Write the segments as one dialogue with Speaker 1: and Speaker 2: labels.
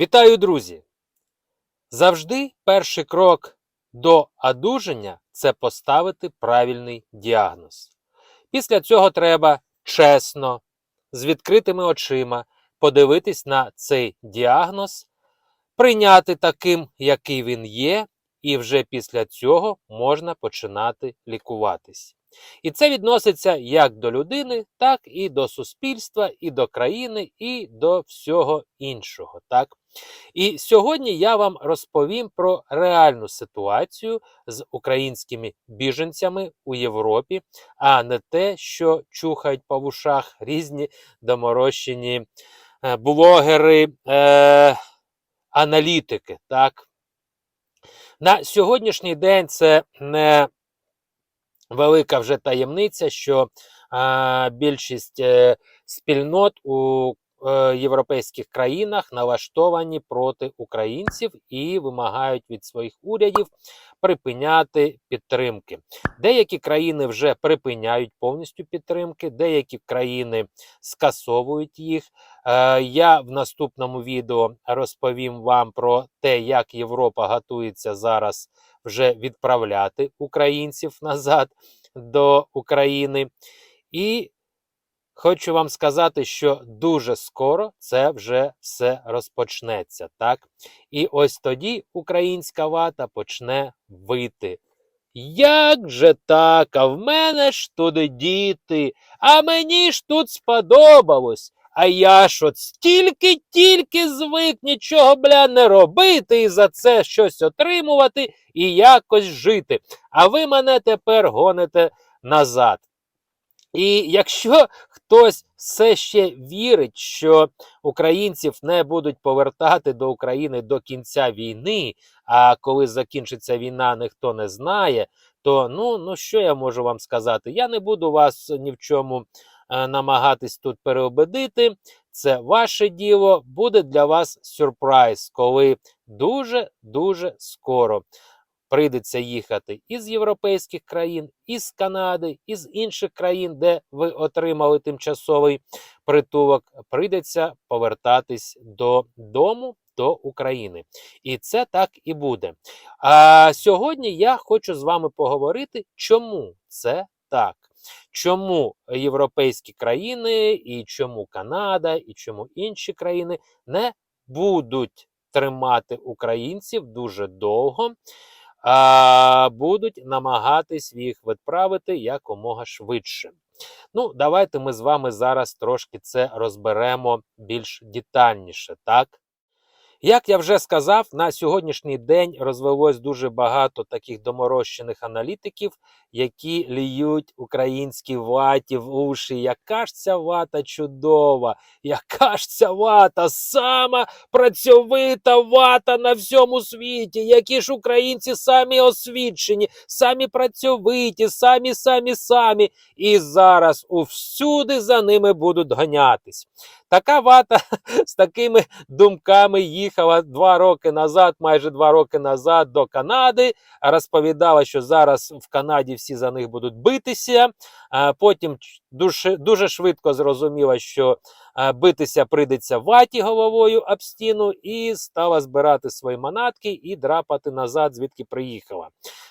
Speaker 1: Вітаю, друзі! Завжди перший крок до одужання це поставити правильний діагноз. Після цього треба чесно, з відкритими очима подивитись на цей діагноз, прийняти таким, який він є, і вже після цього можна починати лікуватись. І це відноситься як до людини, так і до суспільства, і до країни, і до всього іншого. Так? І сьогодні я вам розповім про реальну ситуацію з українськими біженцями у Європі, а не те, що чухають по вушах різні доморощені е, блогери, е, аналітики. Так? На сьогоднішній день це не велика вже таємниця, що більшість е, спільнот у європейських країнах налаштовані проти українців і вимагають від своїх урядів припиняти підтримки. Деякі країни вже припиняють повністю підтримки, деякі країни скасовують їх. Е, я в наступному відео розповім вам про те, як Європа готується зараз вже відправляти українців назад до України. І хочу вам сказати, що дуже скоро це вже все розпочнеться. так? І ось тоді українська вата почне вити. Як же так? А в мене ж туди діти, а мені ж тут сподобалось. А я ж от стільки-тільки звик нічого, бля, не робити і за це щось отримувати і якось жити. А ви мене тепер гоните назад. І якщо хтось все ще вірить, що українців не будуть повертати до України до кінця війни, а коли закінчиться війна, ніхто не знає, то ну, ну що я можу вам сказати? Я не буду вас ні в чому е, намагатись тут переобедити. Це ваше діло, буде для вас сюрприз, коли дуже-дуже скоро прийдеться їхати із європейських країн, із Канади, із інших країн, де ви отримали тимчасовий притулок, прийдеться повертатись додому. До України. І це так і буде. А сьогодні я хочу з вами поговорити, чому це так. Чому європейські країни, і чому Канада, і чому інші країни не будуть тримати українців дуже довго, а будуть намагатись їх відправити якомога швидше. Ну, давайте ми з вами зараз трошки це розберемо більш детальніше, так? Як я вже сказав, на сьогоднішній день розвелось дуже багато таких доморощених аналітиків, які ліють українські ваті в уші. Яка ж ця вата чудова, яка ж ця вата, сама працьовита вата на всьому світі, які ж українці самі освічені, самі працьовиті, самі, самі, самі. І зараз усюди за ними будуть ганятись. Така вата з такими думками їхала два роки назад, майже два роки назад до Канади. Розповідала, що зараз в Канаді всі за них будуть битися. Потім дуже, дуже швидко зрозуміла, що битися прийдеться ваті головою об стіну, і стала збирати свої манатки і драпати назад, звідки приїхала.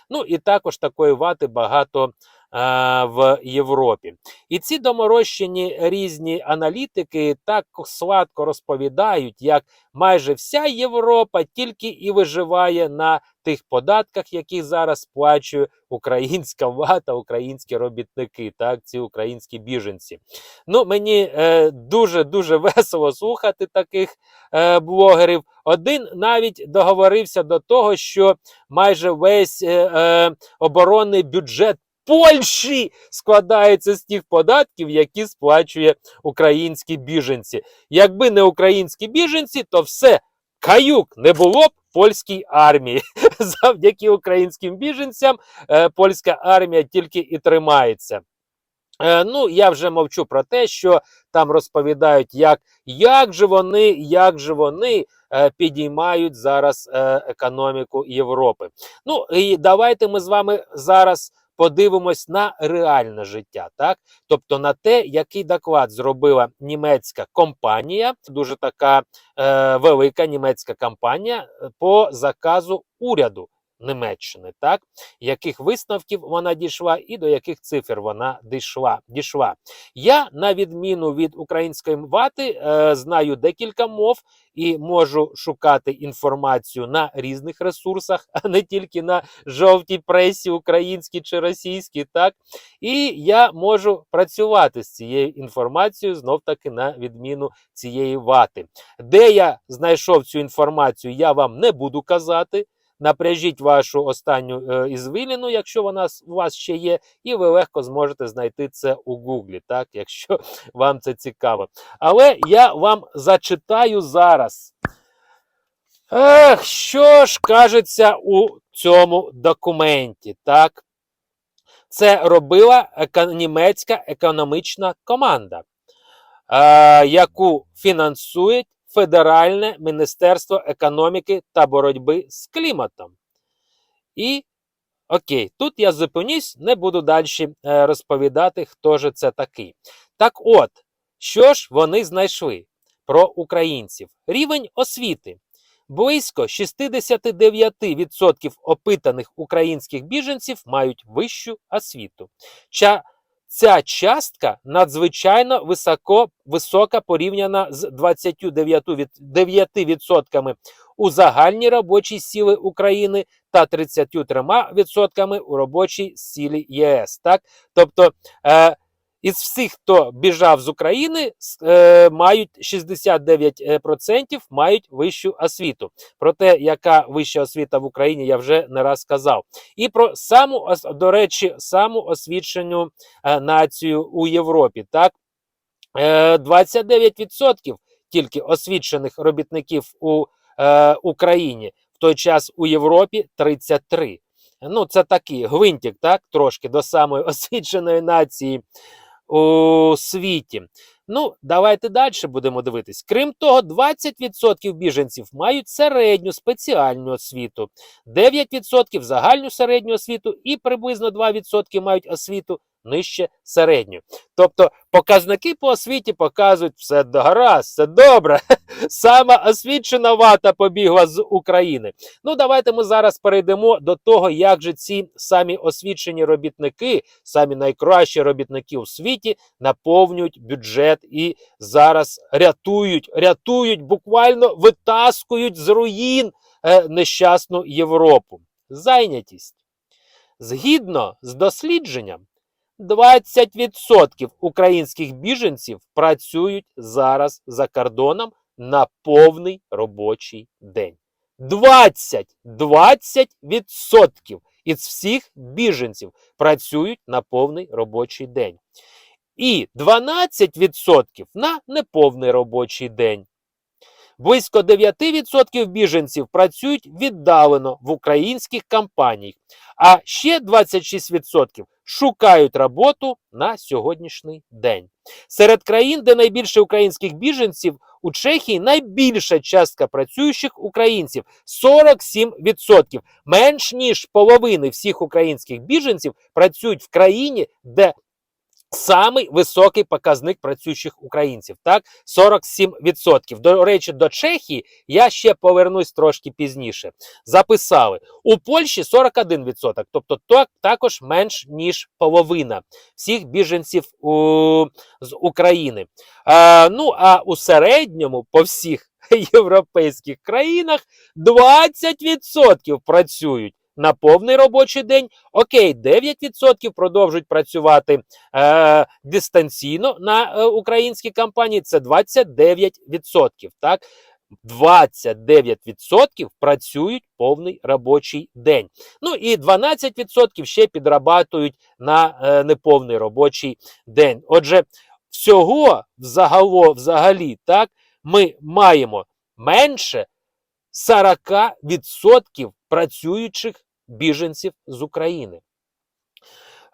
Speaker 1: Ну і також такої вати багато в Європі. І ці доморощені різні аналітики так сладко розповідають, як майже вся Європа тільки і виживає на тих податках, які зараз сплачує українська вата, українські робітники, так, ці українські біженці. Ну, Мені е, дуже дуже весело слухати таких е, блогерів. Один навіть договорився до того, що майже весь е, е, оборонний бюджет. Польщі складається з тих податків, які сплачує українські біженці. Якби не українські біженці, то все каюк не було б польській армії. Завдяки українським біженцям е, польська армія тільки і тримається. Е, ну, я вже мовчу про те, що там розповідають, як як же вони, як же вони е, підіймають зараз е, економіку Європи. Ну і давайте ми з вами зараз подивимось на реальне життя, так? Тобто на те, який доклад зробила німецька компанія, дуже така е, велика німецька компанія е, по заказу уряду Німеччини, так? Яких висновків вона дійшла і до яких цифр вона дійшла. дійшла. Я, на відміну від української вати, е, знаю декілька мов і можу шукати інформацію на різних ресурсах, а не тільки на жовтій пресі, українській чи російській. Так і я можу працювати з цією інформацією знов таки на відміну цієї вати. Де я знайшов цю інформацію, я вам не буду казати. Напряжіть вашу останню е, ізвиліну, якщо вона у вас ще є, і ви легко зможете знайти це у Гуглі, так, якщо вам це цікаво. Але я вам зачитаю зараз. Ех, що ж кажеться у цьому документі, так? Це робила німецька економічна команда, яку фінансує Федеральне Міністерство економіки та боротьби з кліматом. І окей, тут я зупинюсь, не буду далі е, розповідати, хто же це такий. Так от, що ж вони знайшли про українців? Рівень освіти. Близько 69% опитаних українських біженців мають вищу освіту. Ча, ця частка надзвичайно високо, висока порівняна з 29% від- 9% у загальній робочій сіли України та 33% у робочій сілі ЄС. Так? Тобто е, із всіх, хто біжав з України, е, мають 69% мають вищу освіту. Про те, яка вища освіта в Україні, я вже не раз казав. І про саму до речі, саму освічену е, націю у Європі. Так, Е, 29% тільки освічених робітників у е, Україні, в той час у Європі 33%. Ну, це такий гвинтик, так, трошки до самої освіченої нації у світі. Ну, давайте далі будемо дивитись. Крім того, 20% біженців мають середню спеціальну освіту, 9% загальну середню освіту і приблизно 2% мають освіту нижче середньої. Тобто показники по освіті показують все гаразд, все добре. Сама освічена вата побігла з України. Ну, давайте ми зараз перейдемо до того, як же ці самі освічені робітники, самі найкращі робітники у світі, наповнюють бюджет і зараз рятують, рятують, буквально витаскують з руїн е, нещасну Європу. Зайнятість. Згідно з дослідженням, 20% українських біженців працюють зараз за кордоном на повний робочий день. 20, 20% із всіх біженців працюють на повний робочий день. І 12% на неповний робочий день. Близько 9% біженців працюють віддалено в українських компаніях, а ще 26% шукають роботу на сьогоднішній день. Серед країн, де найбільше українських біженців, у Чехії найбільша частка працюючих українців 47%. Менш ніж половини всіх українських біженців працюють в країні, де Самий високий показник працюючих українців, так 47%. До речі, до Чехії я ще повернусь трошки пізніше. Записали у Польщі 41%, тобто так, також менш ніж половина всіх біженців у, з України. А, ну а у середньому по всіх європейських країнах 20% працюють. На повний робочий день, окей, 9% продовжують працювати е, дистанційно на е, українській компанії. Це 29%. Так, 29% працюють повний робочий день. Ну і 12% ще підрабатують на е, неповний робочий день. Отже, всього взагало, взагалі, так, ми маємо менше 40% працюючих біженців з України.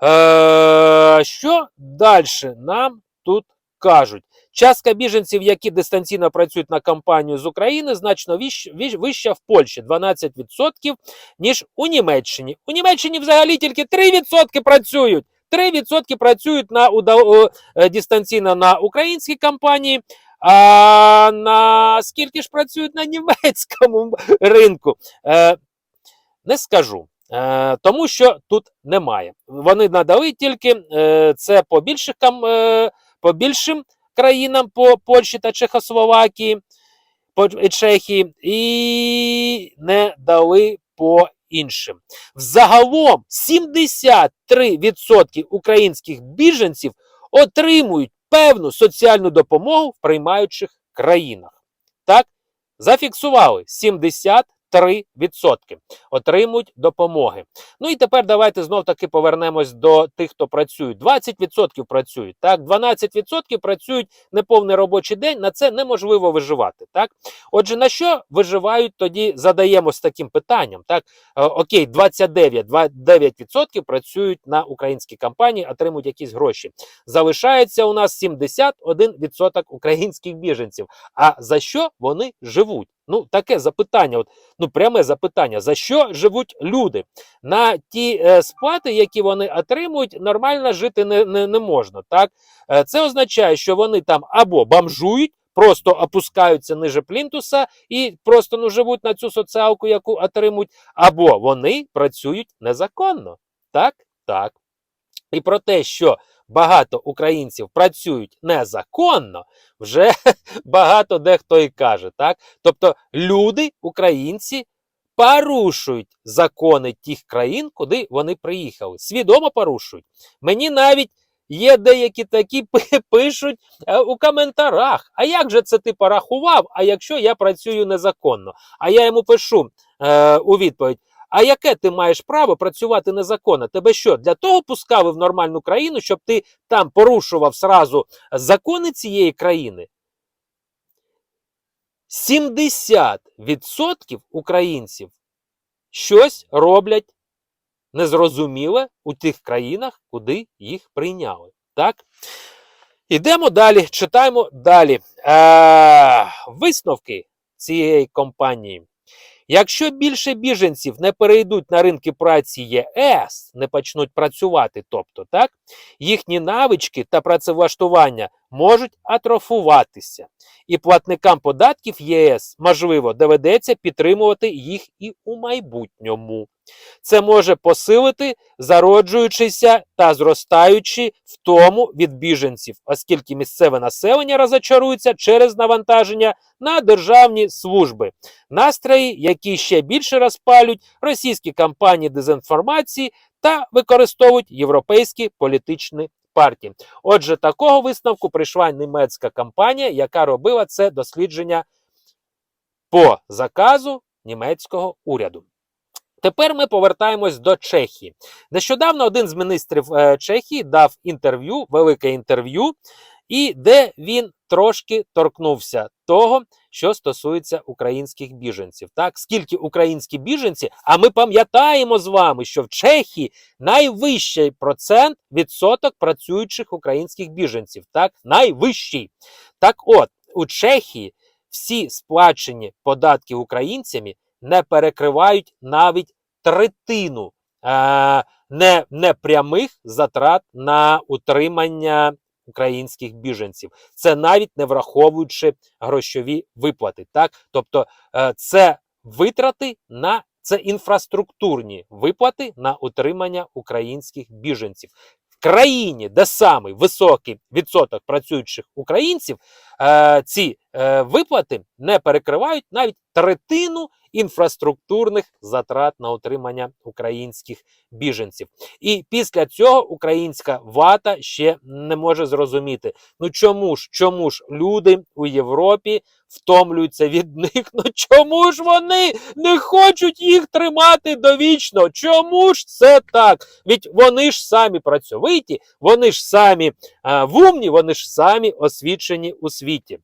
Speaker 1: Е, що далі нам тут кажуть, частка біженців, які дистанційно працюють на кампанію з України, значно вищ- вищ- вища в Польщі 12%, ніж у Німеччині. У Німеччині взагалі тільки 3% працюють. 3% працюють на е, дистанційно на українській компанії. А на скільки ж працюють на німецькому ринку? Е, не скажу. Е, тому що тут немає. Вони надали тільки е, це по більших е, по більшим країнам, по Польщі та Чехословакії, по і Чехії, і не дали по іншим. Взагалом 73% українських біженців отримують певну соціальну допомогу в приймаючих країнах. Так, зафіксували 73% отримують допомоги. Ну і тепер давайте знов таки повернемось до тих, хто працює. 20% працюють, так, 12% працюють неповний робочий день. На це неможливо виживати. Так, отже, на що виживають тоді? Задаємось таким питанням. Так, Е, окей, 29, 29% працюють на українській компанії, отримують якісь гроші. Залишається у нас 71% українських біженців. А за що вони живуть? Ну, таке запитання, от, ну пряме запитання: за що живуть люди? На ті е, сплати, які вони отримують, нормально жити не, не, не можна. Так? Е, це означає, що вони там або бомжують, просто опускаються ниже плінтуса і просто ну, живуть на цю соціалку, яку отримують, або вони працюють незаконно. Так? Так. І про те, що багато українців працюють незаконно, вже багато дехто і каже. Так? Тобто люди, українці, порушують закони тих країн, куди вони приїхали. Свідомо порушують. Мені навіть є деякі такі пишуть е, у коментарах. А як же це ти порахував? А якщо я працюю незаконно? А я йому пишу е, у відповідь. А яке ти маєш право працювати незаконно? Тебе що, для того пускали в нормальну країну, щоб ти там порушував сразу закони цієї країни? 70% українців щось роблять незрозуміле у тих країнах, куди їх прийняли. Так? Ідемо далі, читаємо далі. Е, висновки цієї компанії. Якщо більше біженців не перейдуть на ринки праці ЄС, не почнуть працювати, тобто так, їхні навички та працевлаштування можуть атрофуватися, і платникам податків ЄС можливо доведеться підтримувати їх і у майбутньому. Це може посилити зароджуючийся та зростаючий втому від біженців, оскільки місцеве населення розочарується через навантаження на державні служби, настрої, які ще більше розпалюють російські кампанії дезінформації та використовують європейські політичні партії. Отже, такого висновку прийшла німецька компанія, яка робила це дослідження по заказу німецького уряду. Тепер ми повертаємось до Чехії. Нещодавно один з міністрів е, Чехії дав інтерв'ю, велике інтерв'ю, і де він трошки торкнувся того, що стосується українських біженців. Так, скільки українські біженці, а ми пам'ятаємо з вами, що в Чехії найвищий процент відсоток працюючих українських біженців. Так, найвищий. Так, от у Чехії всі сплачені податки українцями не перекривають навіть третину е, не, затрат на утримання українських біженців. Це навіть не враховуючи грошові виплати. Так? Тобто е, це витрати на це інфраструктурні виплати на утримання українських біженців. В країні, де самий високий відсоток працюючих українців, е, ці е, виплати не перекривають навіть третину інфраструктурних затрат на утримання українських біженців. І після цього українська вата ще не може зрозуміти, ну чому ж, чому ж люди у Європі втомлюються від них? Ну чому ж вони не хочуть їх тримати довічно? Чому ж це так? Ведь вони ж самі працьовиті, вони ж самі а, вумні, вони ж самі освічені у світі.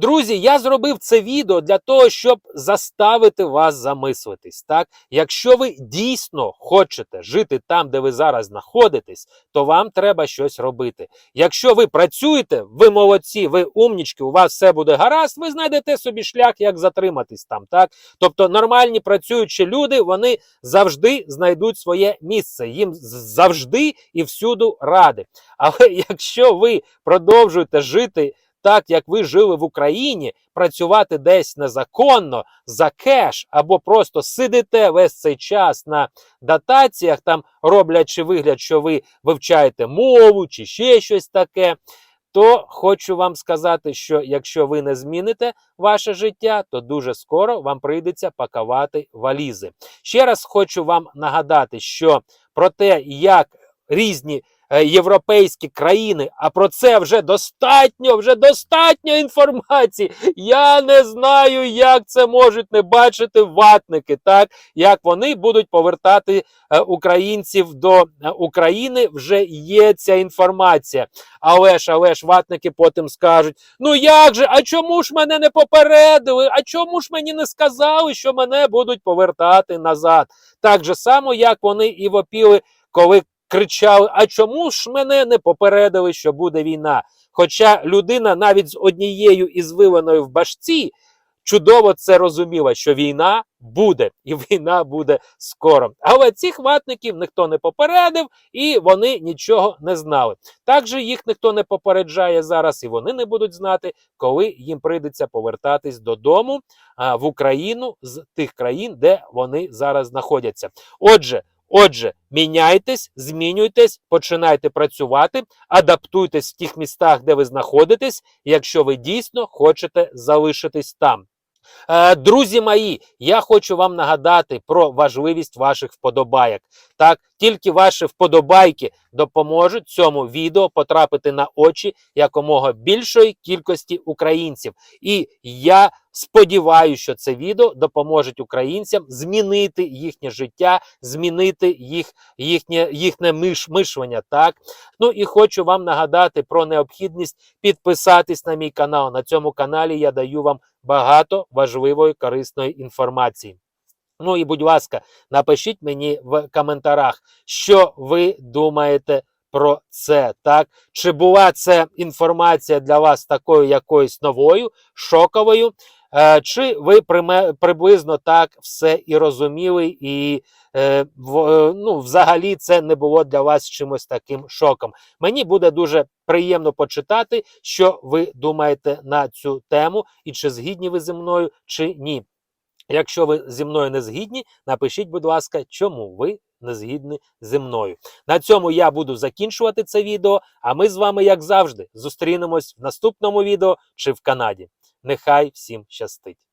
Speaker 1: Друзі, я зробив це відео для того, щоб заставити вас замислитись. Так, якщо ви дійсно хочете жити там, де ви зараз знаходитесь, то вам треба щось робити. Якщо ви працюєте, ви молодці, ви умнічки, у вас все буде гаразд, ви знайдете собі шлях, як затриматись там. Так, тобто нормальні працюючі люди, вони завжди знайдуть своє місце. Їм завжди і всюду ради. Але якщо ви продовжуєте жити так, як ви жили в Україні, працювати десь незаконно за кеш, або просто сидите весь цей час на дотаціях, там роблячи вигляд, що ви вивчаєте мову чи ще щось таке. То хочу вам сказати, що якщо ви не зміните ваше життя, то дуже скоро вам прийдеться пакувати валізи. Ще раз хочу вам нагадати, що про те, як різні європейські країни, а про це вже достатньо, вже достатньо інформації. Я не знаю, як це можуть не бачити ватники, так як вони будуть повертати е, українців до е, України. Вже є ця інформація. Але ж, але ж, ватники потім скажуть: ну як же, а чому ж мене не попередили? А чому ж мені не сказали, що мене будуть повертати назад? Так же само, як вони і вопіли, коли кричали: А чому ж мене не попередили, що буде війна? Хоча людина навіть з однією із виленою в башці чудово це розуміла, що війна буде, і війна буде скоро. Але цих ватників ніхто не попередив, і вони нічого не знали. Також їх ніхто не попереджає зараз, і вони не будуть знати, коли їм прийдеться повертатись додому а, в Україну з тих країн, де вони зараз знаходяться. Отже. Отже, міняйтесь, змінюйтесь, починайте працювати, адаптуйтесь в тих містах, де ви знаходитесь, якщо ви дійсно хочете залишитись там. Е, Друзі мої, я хочу вам нагадати про важливість ваших вподобайок. Так, тільки ваші вподобайки допоможуть цьому відео потрапити на очі якомога більшої кількості українців. І я сподіваюся, що це відео допоможе українцям змінити їхнє життя, змінити їх, їхнє, їхнє миш, мишлення. Так, ну і хочу вам нагадати про необхідність підписатись на мій канал. На цьому каналі я даю вам багато важливої корисної інформації. Ну і будь ласка, напишіть мені в коментарях, що ви думаєте про це. Так? Чи була це інформація для вас такою якоюсь новою, шоковою? Е, чи ви приблизно так все і розуміли, і е, е, ну, взагалі це не було для вас чимось таким шоком? Мені буде дуже приємно почитати, що ви думаєте на цю тему, і чи згідні ви зі мною, чи ні. Якщо ви зі мною не згідні, напишіть, будь ласка, чому ви не згідні зі мною. На цьому я буду закінчувати це відео. А ми з вами, як завжди, зустрінемось в наступному відео чи в Канаді. Нехай всім щастить!